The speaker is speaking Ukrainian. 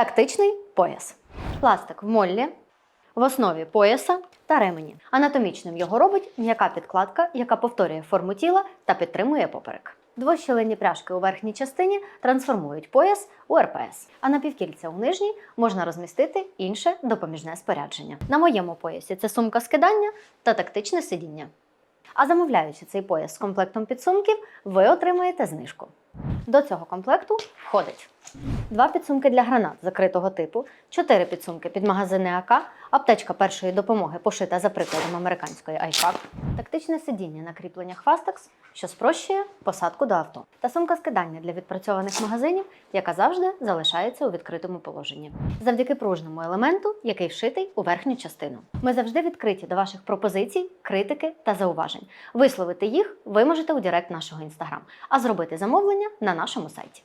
Тактичний пояс. Пластик в моллі, в основі пояса та ремені. Анатомічним його робить м'яка підкладка, яка повторює форму тіла та підтримує поперек. Двощілені пряжки у верхній частині трансформують пояс у РПС, а на півкільця у нижній можна розмістити інше допоміжне спорядження. На моєму поясі це сумка скидання та тактичне сидіння. А замовляючи цей пояс з комплектом підсумків, ви отримаєте знижку. До цього комплекту входить два підсумки для гранат закритого типу, чотири підсумки під магазини АК, аптечка першої допомоги, пошита за прикладом американської IFAC, тактичне сидіння на кріпленнях Fastex, що спрощує посадку до авто, та сумка скидання для відпрацьованих магазинів, яка завжди залишається у відкритому положенні. Завдяки пружному елементу, який вшитий у верхню частину. Ми завжди відкриті до ваших пропозицій, критики та зауважень. Висловити їх ви можете у Директ нашого інстаграм, а зробити замовлення на нашому сайті.